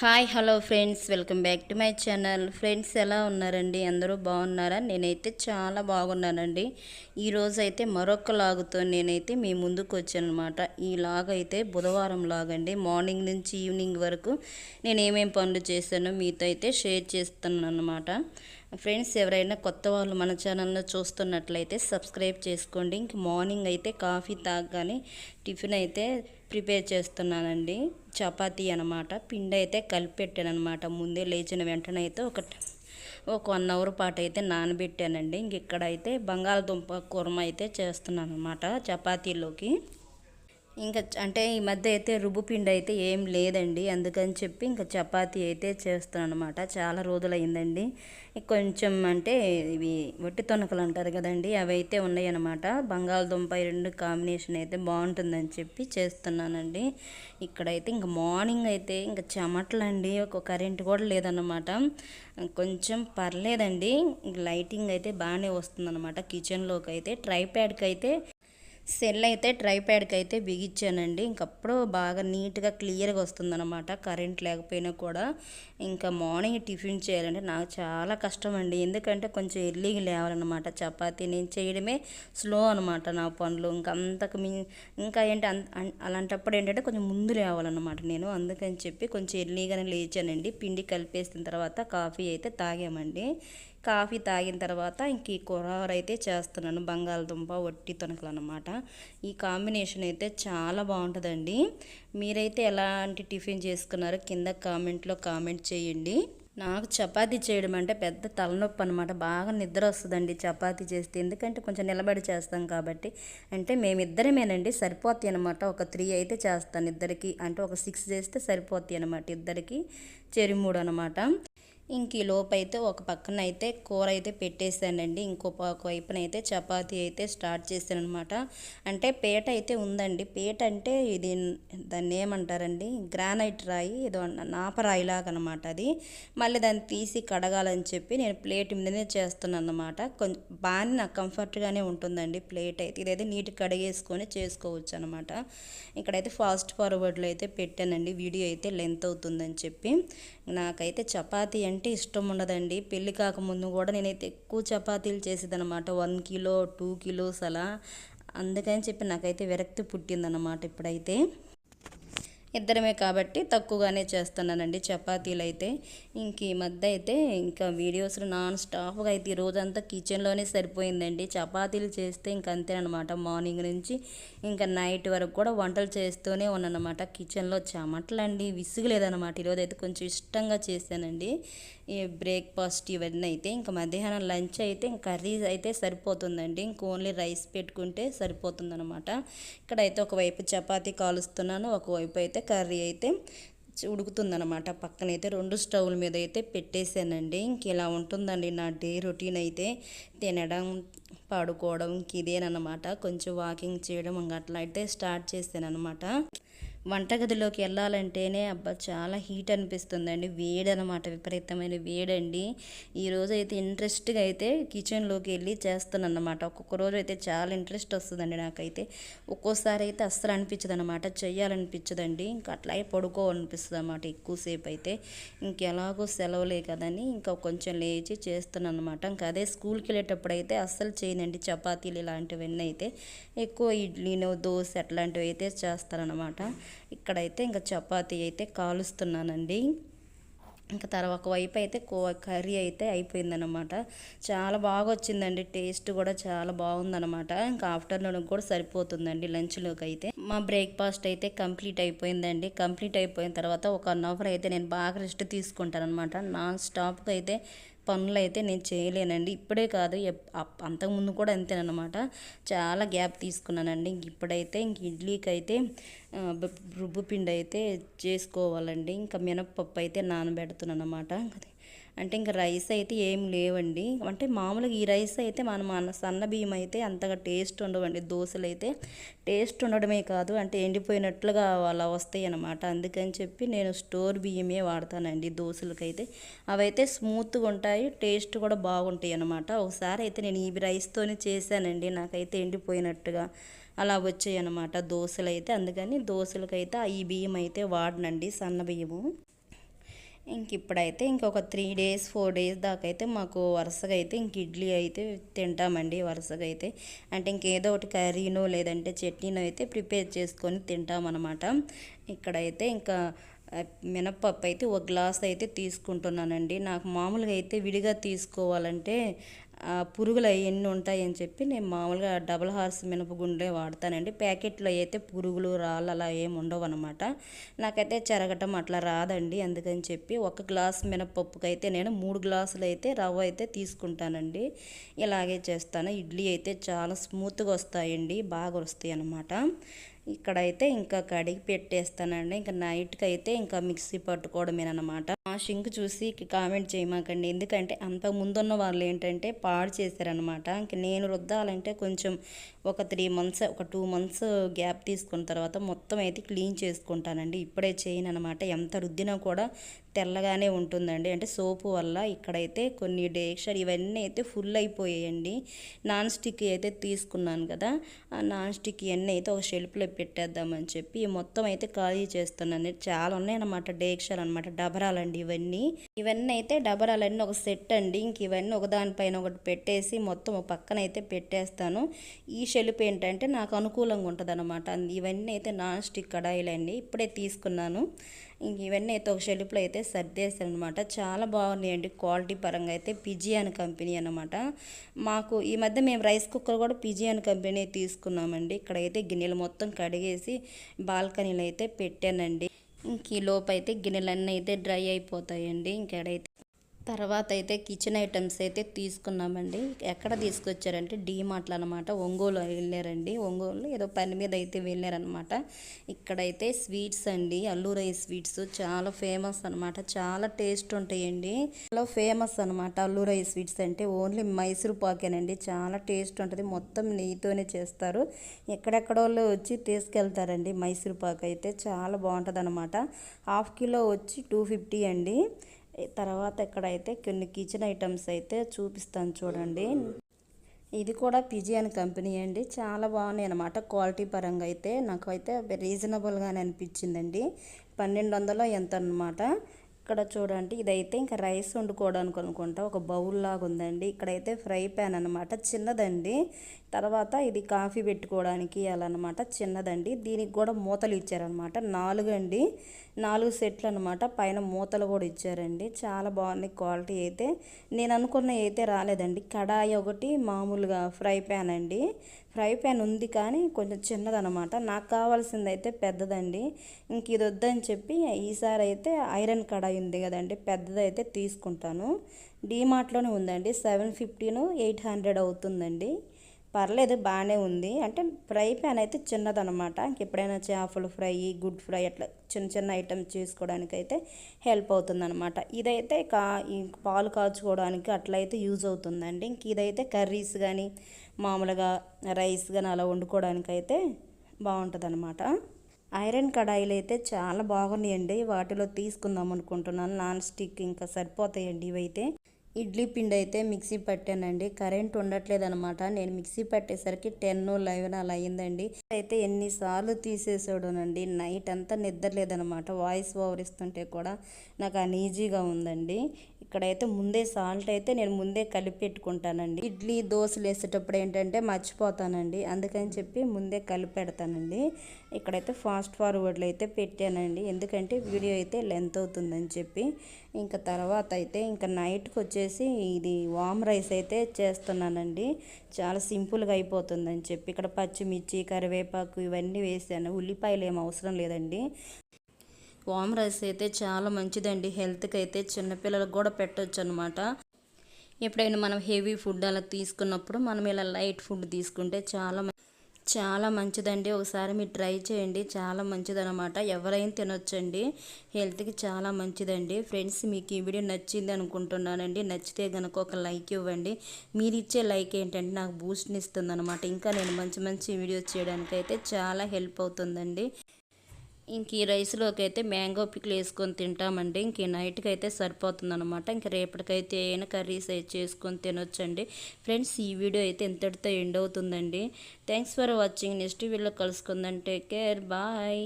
Hi hello friends welcome back to my channel friends ఎలా ఉన్నారండి? అందరూ బాగున్నారా? నేనైతే చాలా బాగున్నానండి. ఈరోజు అయితే మరొక లాగుతో నేనైతే మీ ముందుకు వచ్చాను అనమాట ఈ లాగ్ అయితే బుధవారం లాగండి. మార్నింగ్ నుంచి ఈవినింగ్ వరకు నేను ఏమేమి పనులు చేశానో మీతో అయితే షేర్ చేస్తున్నాను అనమాట ఫ్రెండ్స్ ఎవరైనా కొత్త వాళ్ళు మన ఛానల్లో చూస్తున్నట్లయితే సబ్స్క్రైబ్ చేసుకోండి. ఇంక మార్నింగ్ అయితే కాఫీ తాగగానే టిఫిన్ అయితే ప్రిపేర్ చేస్తున్నానండి. చపాతీ అనమాట పిండి అయితే కలిపెట్టాను అనమాట ముందే లేచిన వెంటనే అయితే ఒక ఒక వన్ అవర్ పాటు అయితే నానబెట్టానండి. ఇంక ఇక్కడైతే బంగాళదుంప కుర్మ అయితే చేస్తున్నాను అనమాట చపాతీలోకి. ఇంకా అంటే ఈ మధ్య అయితే రుబ్బు పిండి అయితే ఏం లేదండి. అందుకని చెప్పి ఇంకా చపాతీ అయితే చేస్తాను అనమాట చాలా రోజులైందండి. కొంచెం అంటే ఇవి వట్టి తొనకలు అంటారు కదండి అవి అయితే ఉన్నాయన్నమాట. బంగాళదుంప రెండు కాంబినేషన్ అయితే బాగుంటుందని చెప్పి చేస్తున్నానండి. ఇక్కడైతే ఇంకా మార్నింగ్ అయితే ఇంకా చెమటలండి. ఒక కరెంట్ కూడా లేదన్నమాట. కొంచెం పర్లేదండి. లైటింగ్ అయితే బాగానే వస్తుందన్నమాట. కిచెన్లోకి అయితే ట్రైప్యాడ్కి అయితే సెల్ అయితే ట్రైప్యాడ్కి అయితే బిగించానండి. ఇంకప్పుడు బాగా నీట్గా క్లియర్గా వస్తుందన్నమాట. కరెంట్ లేకపోయినా కూడా ఇంకా మార్నింగ్ టిఫిన్ చేయాలంటే నాకు చాలా కష్టం అండి ఎందుకంటే కొంచెం ఎర్లీగా లేవాలన్నమాట. చపాతీ నేను చేయడమే స్లో అనమాట నా పనులు. ఇంకా అంతకు మీ ఇంకా ఏంటి అలాంటప్పుడు ఏంటంటే కొంచెం ముందు లేవాలన్నమాట నేను. అందుకని చెప్పి కొంచెం ఎర్లీగానే లేచానండి. పిండి కలిపేసిన తర్వాత కాఫీ అయితే తాగామండి. కాఫీ తాగిన తర్వాత ఇంక ఈ కూరవర అయితే చేస్తున్నాను. బంగాళదుంప వట్టి తొనకలు అనమాట ఈ కాంబినేషన్ అయితే చాలా బాగుంటుందండి. మీరైతే ఎలాంటి టిఫిన్ చేసుకున్నారో కింద కామెంట్లో కామెంట్ చేయండి. నాకు చపాతీ చేయడం అంటే పెద్ద తలనొప్పి అనమాట బాగా నిద్ర వస్తుందండి చపాతీ చేస్తే. ఎందుకంటే కొంచెం నిలబడి చేస్తాం కాబట్టి. అంటే మేమిద్దరమేనండి సరిపోతాయి అనమాట ఒక త్రీ అయితే చేస్తాను ఇద్దరికి. అంటే ఒక సిక్స్ చేస్తే సరిపోతాయి అనమాట ఇద్దరికి. చెరిమూడు అనమాట ఇంక ఈ లోపైతే ఒక పక్కన అయితే కూర అయితే పెట్టేశానండి. ఇంకో వైపున అయితే చపాతీ అయితే స్టార్ట్ చేశాను అనమాట అంటే పేట అయితే ఉందండి. పేట అంటే ఇది దాన్ని ఏమంటారండి? గ్రానైట్ రాయి ఏదో నాపరాయిలాగా అనమాట అది. మళ్ళీ దాన్ని తీసి కడగాలని చెప్పి నేను ప్లేట్ మీదనే చేస్తున్నాను అనమాట కొంచెం బాగానే నాకు కంఫర్ట్గానే ఉంటుందండి ప్లేట్ అయితే. ఇదైతే నీట్ కడిగేసుకొని చేసుకోవచ్చు అనమాట ఇక్కడైతే ఫాస్ట్ ఫార్వర్డ్లో అయితే పెట్టానండి. వీడియో అయితే లెంత్ అవుతుందని చెప్పి. నాకైతే చపాతీ అంటే ఇష్టం ఉండదండి. పెళ్ళి కాకముందు కూడా నేనైతే ఎక్కువ చపాతీలు చేసేదనమాట వన్ కిలో టూ కిలోస్ అలా. అందుకని చెప్పి నాకైతే విరక్తి పుట్టిందనమాట ఇప్పుడైతే. ఇద్దరమే కాబట్టి తక్కువగానే చేస్తున్నానండి. చపాతీలు అయితే ఇంక ఈ మధ్య అయితే ఇంకా వీడియోస్ నాన్ స్టాప్గా అయితే ఈ రోజంతా కిచెన్లోనే సరిపోయిందండి. చపాతీలు చేస్తే ఇంక అంతేనమాట మార్నింగ్ నుంచి ఇంకా నైట్ వరకు కూడా వంటలు చేస్తూనే ఉన్నానమాట కిచెన్లో చెమటలండి విసుగులేదనమాట ఈరోజు అయితే కొంచెం ఇష్టంగా చేశానండి. బ్రేక్ఫాస్ట్ ఇవన్నీ అయితే ఇంకా మధ్యాహ్నం లంచ్ అయితే ఇంకా కర్రీ అయితే సరిపోతుందండి. ఇంక ఓన్లీ రైస్ పెట్టుకుంటే సరిపోతుందనమాట ఇక్కడైతే ఒకవైపు చపాతీ కాలుస్తున్నాను ఒకవైపు అయితే కర్రీ అయితే ఉడుకుతుందనమాట పక్కనైతే రెండు స్టవ్ల మీద అయితే పెట్టేశానండి. ఇంక ఇలా ఉంటుందండి నా డే రొటీన్ అయితే. తినడం పాడుకోవడం ఇంక ఇదేనమాట కొంచెం వాకింగ్ చేయడం ఇంకా అట్లా అయితే స్టార్ట్ చేశాను అనమాట వంటగదిలోకి వెళ్ళాలంటేనే అబ్బా చాలా హీట్ అనిపిస్తుందండి. వేడి అనమాట విపరీతమైన వేడండి. ఈరోజు అయితే ఇంట్రెస్ట్గా అయితే కిచెన్లోకి వెళ్ళి చేస్తానన్నమాట. ఒక్కొక్క రోజు అయితే చాలా ఇంట్రెస్ట్ వస్తుందండి నాకైతే. ఒక్కోసారి అయితే అస్సలు అనిపించదు అనమాట చేయాలనిపించదండి ఇంకా అట్లాగే పడుకోవాలనిపిస్తుంది అనమాట ఎక్కువసేపు అయితే. ఇంకెలాగో సెలవులే కదని ఇంకా కొంచెం లేచి చేస్తున్నాను అనమాట ఇంకా అదే స్కూల్కి వెళ్ళేటప్పుడు అయితే అస్సలు చేయనండి. చపాతీలు ఇలాంటివన్నీ అయితే ఎక్కువ ఇడ్లీనో దోశ అట్లాంటివి అయితే చేస్తారనమాట ఇక్కడైతే ఇంకా చపాతీ అయితే కాలుస్తున్నానండి. ఇంకా తర్వాత వైపు అయితే కో కర్రీ అయితే అయిపోయిందనమాట చాలా బాగా వచ్చిందండి టేస్ట్ కూడా చాలా బాగుందనమాట ఇంకా ఆఫ్టర్నూన్ కూడా సరిపోతుందండి లంచ్లోకి అయితే. మా బ్రేక్ఫాస్ట్ అయితే కంప్లీట్ అయిపోయిందండి. కంప్లీట్ అయిపోయిన తర్వాత ఒక వన్ అవర్ అయితే నేను బాగా రెస్ట్ తీసుకుంటాను అనమాట నాన్ స్టాప్గా అయితే పనులు అయితే నేను చేయలేనండి. ఇప్పుడే కాదు అంతకుముందు కూడా అంతేనమాట చాలా గ్యాప్ తీసుకున్నానండి. ఇప్పుడైతే ఇంక ఇడ్లీకి అయితే రుబ్బు పిండి అయితే చేసుకోవాలండి. ఇంకా మినప్పప్పు అయితే నానబెడుతున్నాను అనమాట అంటే ఇంకా రైస్ అయితే ఏం లేవండి. అంటే మామూలుగా ఈ రైస్ అయితే మనం మన సన్న బియ్యం అయితే అంతగా టేస్ట్ ఉండవండి. దోశలు అయితే టేస్ట్ ఉండడమే కాదు. అంటే ఎండిపోయినట్లుగా అలా వస్తాయి అనమాట అందుకని చెప్పి నేను స్టోర్ బియ్యమే వాడతానండి దోశలకైతే. అవైతే స్మూత్గా ఉంటాయి టేస్ట్ కూడా బాగుంటాయి అనమాట ఒకసారి అయితే నేను ఈ రైస్తోనే చేశానండి. నాకైతే ఎండిపోయినట్టుగా అలా వచ్చాయి అనమాట దోశలు అయితే అందుకని దోశలకైతే ఈ బియ్యం అయితే వాడనండి సన్న బియ్యము. ఇంక ఇప్పుడైతే ఇంకొక త్రీ డేస్ ఫోర్ డేస్ దాకా అయితే మాకు వరుసగా అయితే ఇంక ఇడ్లీ అయితే తింటామండి వరుసగా అయితే అంటే ఇంకేదో ఒకటి కర్రీనో లేదంటే చట్నీనో అయితే ప్రిపేర్ చేసుకొని తింటామన్నమాట. ఇక్కడైతే ఇంకా మినప్పప్పు అయితే ఒక గ్లాస్ అయితే తీసుకుంటున్నానండి. నాకు మామూలుగా అయితే విడిగా తీసుకోవాలంటే పురుగులు ఎన్ని ఉంటాయని చెప్పి నేను మామూలుగా డబుల్ హార్స్ మినపగుండే వాడతానండి. ప్యాకెట్లో అయితే పురుగులు రాళ్ళు అలా ఏమి ఉండవు అనమాట నాకైతే చెరగటం అట్లా రాదండి. అందుకని చెప్పి ఒక గ్లాస్ మినపప్పుకి అయితే నేను మూడు గ్లాసులు అయితే రవ్వ అయితే తీసుకుంటానండి. ఇలాగే చేస్తాను. ఇడ్లీ అయితే చాలా స్మూత్గా వస్తాయండి. బాగా వస్తాయి అనమాట ఇక్కడైతే ఇంకా కడిగి పెట్టేస్తానండి. ఇంకా నైట్కి అయితే ఇంకా మిక్సీ పట్టుకోవడమేనమాట ఆ షింక్ చూసి కామెంట్ చేయమాకండి. ఎందుకంటే అంత ముందున్న వాళ్ళు ఏంటంటే పాడు చేశారనమాట ఇంక నేను రుద్దాలంటే కొంచెం ఒక త్రీ మంత్స్ ఒక టూ మంత్స్ గ్యాప్ తీసుకున్న తర్వాత మొత్తం అయితే క్లీన్ చేసుకుంటానండి. ఇప్పుడే చేయను అనమాట ఎంత రుద్దినా కూడా తెల్లగానే ఉంటుందండి. అంటే సోపు వల్ల ఇక్కడైతే కొన్ని డేక్షర్ ఇవన్నీ అయితే ఫుల్ అయిపోయాయండి. నాన్ స్టిక్ అయితే తీసుకున్నాను కదా ఆ నాన్ స్టిక్ ఇవన్నీ అయితే ఒక షెల్ఫ్లో పెట్టేద్దామని చెప్పి మొత్తం అయితే ఖాళీ చేస్తున్నాను చాలా ఉన్నాయన్నమాట డేక్షర్ అనమాట డబరాలండి ఇవన్నీ. ఇవన్నీ అయితే డబరాలన్నీ ఒక సెట్ అండి. ఇంక ఇవన్నీ ఒకదానిపైన ఒకటి పెట్టేసి మొత్తం ఒక పక్కన అయితే పెట్టేస్తాను. ఈ షెల్ఫ్ ఏంటంటే నాకు అనుకూలంగా ఉంటుంది అనమాట ఇవన్నీ అయితే నాన్ స్టిక్ కడాయిలండి ఇప్పుడే తీసుకున్నాను. ఇంక ఇవన్నీ అయితే ఒక షెల్ఫ్లో అయితే సర్దేశాను అనమాట చాలా బాగున్నాయండి. క్వాలిటీ పరంగా అయితే పిజియాన్ కంపెనీ అనమాట మాకు ఈ మధ్య మేము రైస్ కుక్కర్ కూడా పిజియాన్ కంపెనీ తీసుకున్నామండి. ఇక్కడైతే గిన్నెలు మొత్తం కడిగేసి బాల్కనీలు అయితే పెట్టానండి. ఇంక ఈ లోపు అయితే గిన్నెలన్నీ అయితే డ్రై అయిపోతాయండి. ఇంకెడైతే తర్వాత అయితే కిచెన్ ఐటమ్స్ అయితే తీసుకున్నామండి. ఎక్కడ తీసుకొచ్చారంటే డీమార్ట్లో అనమాట ఒంగోలు వెళ్ళారండి. ఒంగోలు ఏదో పని మీద అయితే వెళ్ళారనమాట ఇక్కడైతే స్వీట్స్ అండి. అల్లూరాయి స్వీట్స్ చాలా ఫేమస్ అనమాట చాలా టేస్ట్ ఉంటాయండి. చాలా ఫేమస్ అనమాట అల్లూరాయి స్వీట్స్ అంటే. ఓన్లీ మైసూర్ పాకేనండి. చాలా టేస్ట్ ఉంటుంది. మొత్తం నెయ్యితోనే చేస్తారు. ఎక్కడెక్కడ వాళ్ళు వచ్చి తీసుకెళ్తారండి మైసూర్ పాక్ అయితే చాలా బాగుంటుంది అనమాట హాఫ్ కిలో వచ్చి టూ ఫిఫ్టీ అండి. తర్వాత ఇక్కడైతే కొన్ని కిచెన్ ఐటమ్స్ అయితే చూపిస్తాను చూడండి. ఇది కూడా పిజియన్ కంపెనీ అండి. చాలా బాగున్నాయి అనమాట క్వాలిటీ పరంగా అయితే నాకు అయితే రీజనబుల్గానే అనిపించిందండి. పన్నెండు వందలు ఎంత అనమాట ఇక్కడ చూడండి ఇదైతే ఇంకా రైస్ వండుకోవడానికి అనుకుంటా. ఒక బౌల్ లాగా ఉందండి. ఇక్కడైతే ఫ్రై ప్యాన్ అనమాట చిన్నదండి. తర్వాత ఇది కాఫీ పెట్టుకోవడానికి అనమాట చిన్నదండి. దీనికి కూడా మూతలు ఇచ్చారనమాట నాలుగు అండి నాలుగు సెట్లు అనమాట పైన మూతలు కూడా ఇచ్చారండి. చాలా బాగుంది క్వాలిటీ అయితే. నేను అనుకున్న అయితే రాలేదండి. కడాయి ఒకటి మామూలుగా ఫ్రై ప్యాన్ అండి. ఫ్రై ప్యాన్ ఉంది కానీ కొంచెం చిన్నదనమాట నాకు కావాల్సింది అయితే పెద్దదండి. ఇంక ఇది వద్దని చెప్పి ఈసారి అయితే ఐరన్ కడాయి ఉంది కదండి పెద్దదైతే తీసుకుంటాను. డీమార్ట్లోనే ఉందండి సెవెన్ ఫిఫ్టీను ఎయిట్ హండ్రెడ్ అవుతుందండి. పర్లేదు బాగానే ఉంది. అంటే ఫ్రై ప్యాన్ అయితే చిన్నదనమాట. ఎప్పుడైనా చేపలు ఫ్రై గుడ్ ఫ్రై అట్లా చిన్న చిన్న ఐటమ్స్ చేసుకోవడానికి అయితే హెల్ప్ అవుతుందనమాట. ఇదైతే కా పాలు కాచుకోవడానికి అట్లయితే యూజ్ అవుతుందండి. ఇంక ఇదైతే కర్రీస్ కానీ మామూలుగా రైస్ కానీ అలా వండుకోవడానికి అయితే బాగుంటుంది అనమాట ఐరన్ కడాయిలు అయితే చాలా బాగున్నాయండి. వాటిలో తీసుకుందాం అనుకుంటున్నాను. నాన్ స్టిక్ ఇంకా సరిపోతాయండి ఇవైతే. ఇడ్లీ పిండి అయితే మిక్సీ పట్టానండి. కరెంట్ ఉండట్లేదు అనమాట నేను మిక్సీ పట్టేసరికి టెన్ లెవెన్ అలా అయిందండి అయితే ఎన్నిసార్లు తీసేసాడునండి. నైట్ అంతా నిద్రలేదనమాట వాయిస్ ఓవర్ ఇస్తుంటే కూడా నాకు అనీజీగా ఉందండి. ఇక్కడైతే ముందే సాల్ట్ అయితే నేను ముందే కలిపి పెట్టుకుంటానండి. ఇడ్లీ దోశలు వేసేటప్పుడు ఏంటంటే మర్చిపోతానండి. అందుకని చెప్పి ముందే కలిపి పెడతానండి. ఇక్కడైతే ఫాస్ట్ ఫార్వర్డ్లో అయితే పెట్టానండి. ఎందుకంటే వీడియో అయితే లెంత్ అవుతుందని చెప్పి. ఇంకా తర్వాత అయితే ఇంకా నైట్కి వచ్చేసి ఇది వామ్ రైస్ అయితే చేస్తున్నానండి. చాలా సింపుల్గా అయిపోతుందని చెప్పి. ఇక్కడ పచ్చిమిర్చి కరివేపాకు ఇవన్నీ వేసాను. ఉల్లిపాయలు ఏం అవసరం లేదండి. వామ్ రైస్ అయితే చాలా మంచిదండి. హెల్త్కి అయితే చిన్నపిల్లలకు కూడా పెట్టవచ్చు అనమాట ఎప్పుడైనా మనం హెవీ ఫుడ్ అలా తీసుకున్నప్పుడు మనం ఇలా లైట్ ఫుడ్ తీసుకుంటే చాలా చాలా మంచిదండి. ఒకసారి మీరు ట్రై చేయండి. చాలా మంచిదనమాట ఎవరైనా తినొచ్చండి. హెల్త్కి చాలా మంచిదండి. ఫ్రెండ్స్ మీకు ఈ వీడియో నచ్చింది అనుకుంటున్నానండి. నచ్చితే కనుక ఒక లైక్ ఇవ్వండి. మీరు ఇచ్చే లైక్ ఏంటంటే నాకు బూస్ట్ని ఇస్తుంది అనమాట ఇంకా నేను మంచి మంచి వీడియోస్ చేయడానికి అయితే చాలా హెల్ప్ అవుతుందండి. ఇంక ఈ రైస్లోకి అయితే మ్యాంగో పిక్లు వేసుకొని తింటామండి. ఇంక నైట్కి అయితే సరిపోతుంది అనమాట ఇంక రేపటికైతే ఏమైనా కర్రీస్ అయితే చేసుకొని తినొచ్చండి. ఫ్రెండ్స్ ఈ వీడియో అయితే ఇంతటితో ఎండ్ అవుతుందండి. Thanks for watching. నెక్స్ట్ వీడియోలో కలుసుకుందాం. Take care. బాయ్.